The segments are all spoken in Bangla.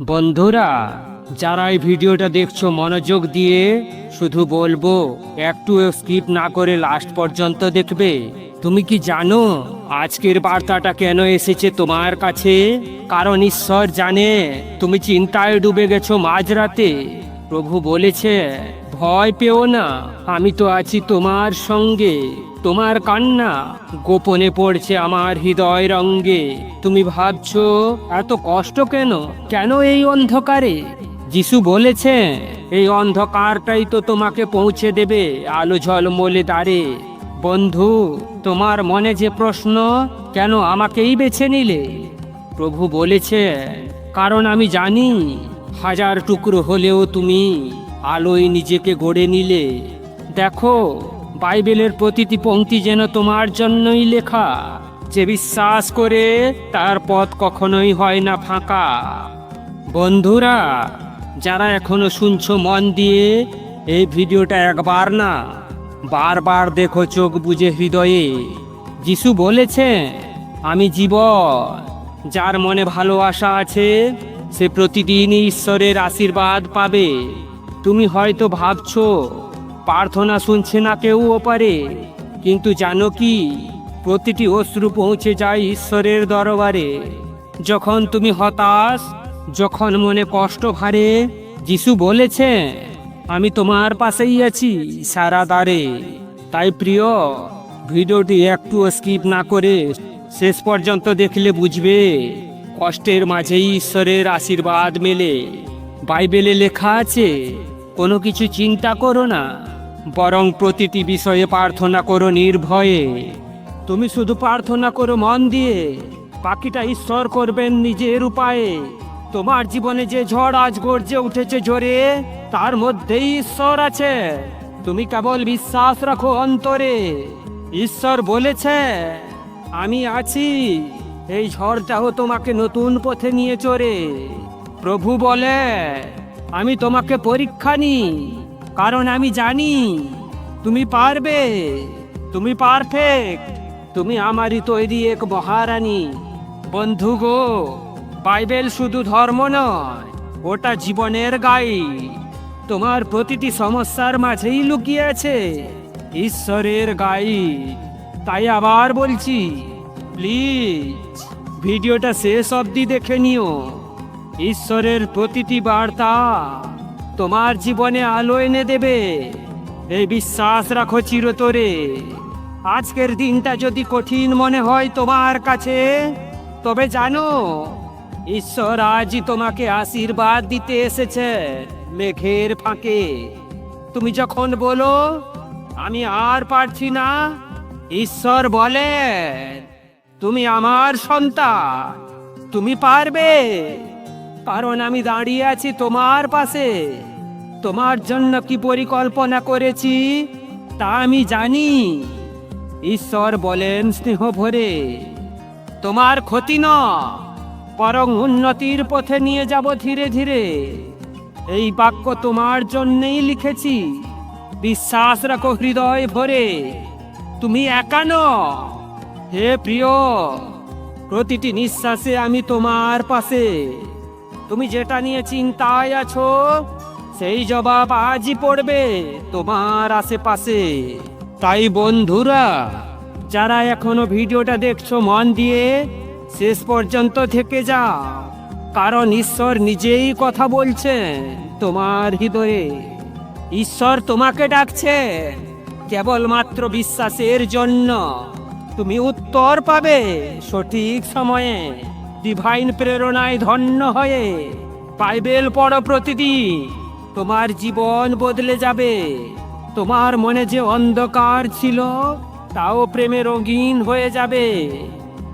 বন্ধুরা, যারা এই ভিডিওটা দেখছ, মনোযোগ দিয়ে শুধু বলব, একটু স্কিপ না করে লাস্ট পর্যন্ত দেখবে। তুমি কি জানো আজকের বার্তাটা কেন এসেছে তোমার কাছে? কারণ ঈশ্বর জানে, তুমি চিন্তায় ডুবে গেছো মাঝরাতে। প্রভু বলেছে, ভয় পেও না, আমি তো আছি তোমার সঙ্গে। তোমার কান্না গোপনে পড়ছে আমার হৃদয় রঙ্গে। তুমি ভাবছ, এত কষ্ট কেন? কেন এই অন্ধকারে? যিশু বলেছে এই অন্ধকারটাই তো তোমাকে পৌঁছে দেবে আলো ঝলমলে দাঁড়ে বন্ধু, তোমার মনে যে প্রশ্ন, কেন আমাকেই বেছে নিলে? প্রভু বলেছে কারণ আমি জানি, হাজার টুকরো হলেও তুমি আলোয় নিজেকে গড়ে নিলে। দেখো বাইবেলের প্রতিটি পংক্তি যেন তোমার জন্যই লেখা। যে বিশ্বাস করে তার পথ কখনোই হয় না ফাঁকা। বন্ধুরা, যারা এখনও শুনছো মন দিয়ে, এই ভিডিওটা একবার না, বারবার দেখো চোখ বুঝে হৃদয়ে। যিশু বলেছে আমি জীবন, যার মনে ভালোবাসা আছে, সে প্রতিদিনই ঈশ্বরের আশীর্বাদ পাবে। তুমি হয়তো ভাবছ প্রার্থনা শুনছে না কেউ ওপারে। কিন্তু জানো কি, প্রতিটি অশ্রু পৌঁছে যায় ঈশ্বরের দরবারে। যখন তুমি হতাশ, যখন মনে কষ্ট ভারে, যিশু বলেছে, আমি তোমার পাশেই আছি সারা দ্বারে। তাই প্রিয়, ভিডিওটি একটু স্কিপ না করে শেষ পর্যন্ত দেখলে বুঝবে, কষ্টের মাঝেই ঈশ্বরের আশীর্বাদ মেলে। বাইবেলে লেখা আছে, কোনো কিছু চিন্তা করো না। বরং প্রতিটি বিষয়ে প্রার্থনা করো নির্ভয়ে। তুমি শুধু প্রার্থনা করো মন দিয়ে। বাকিটা ঈশ্বর করবেন নিজের উপায়ে। তোমার জীবনে যে ঝড় আজ গর্জে উঠেছে জোরে তার মধ্যেই ঈশ্বর আছে। তুমি কেবল বিশ্বাস রাখো অন্তরে। ঈশ্বর বলেছে, আমি আছি। এই ঝড়টাও তোমাকে নতুন পথে নিয়ে চড়ে। প্রভু বলে, আমি তোমাকে পরীক্ষা নি কারণ আমি জানি তুমি পারবে, তুমি পারফেক্ট তুমি আমারই তৈরি এক মহারানী। বন্ধু গো, বাইবেল শুধু ধর্ম নয় ওটা জীবনের গাইড। তোমার প্রতিটি সমস্যার মাঝেই লুকিয়ে আছে ঈশ্বরের গাইড। তাই আবার বলছি প্লিজ ভিডিওটা শেষ অবধি দেখে নিও। ঈশ্বরের প্রতিটি বার্তা তোমার জীবনে আলো এনে দেবে। এই বিশ্বাস রাখো চিরতরে। আজকের দিনটা যদি কঠিন মনে হয় তোমার কাছে, তবে জানো, ঈশ্বর আজই তোমাকে আশীর্বাদ দিতে এসেছে মেঘের ফাঁকে। তুমি যখন বলো, আমি আর পারছি না, ঈশ্বর বলে তুমি আমার সন্তান, তুমি পারবে। কারণ আমি দাঁড়িয়ে আছি তোমার পাশে। তোমার জন্য কি পরিকল্পনা করেছি, তা আমি জানি। ঈশ্বর বলেন স্নেহ ভরে, তোমার ক্ষতি ন, বরং উন্নতির পথে নিয়ে যাব ধীরে ধীরে। এই বাক্য তোমার জন্যেই লিখেছি, বিশ্বাস রাখো হৃদয় ভরে, তুমি একান হে প্রিয়, প্রতিটি নিঃশ্বাসে আমি তোমার পাশে। তুমি যেটা নিয়ে চিন্তায় আছো, সেই জবাব আজই পড়বে তোমার আশেপাশে। তাই বন্ধুরা, যারা এখনও ভিডিওটা দেখছ মন দিয়ে, শেষ পর্যন্ত থেকে যাও, কারণ ঈশ্বর নিজেই কথা বলছেন তোমার হৃদয়ে। ঈশ্বর তোমাকে ডাকছে কেবলমাত্র বিশ্বাসের জন্য। তুমি উত্তর পাবে সঠিক সময়ে। ডিভাইন প্রেরণায় ধন্য হয়ে বাইবেল পড়ো প্রতিদিন। তোমার জীবন বদলে যাবে। তোমার মনে যে অন্ধকার ছিল, তাও প্রেমে রঙিন হয়ে যাবে।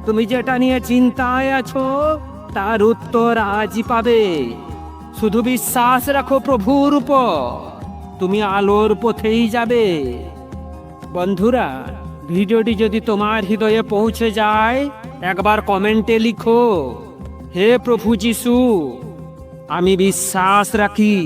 তুমি যেটা নিয়ে চিন্তায় আছো, তার উত্তর আজই পাবে। শুধু বিশ্বাস রাখো প্রভুর উপর। তুমি আলোর পথেই যাবে। বন্ধুরা ভিডিওটি যদি তোমার হৃদয়ে পৌঁছে যায়, একবার কমেন্টে লিখো। হে প্রভু যিশু, আমি বিশ্বাস রাখি।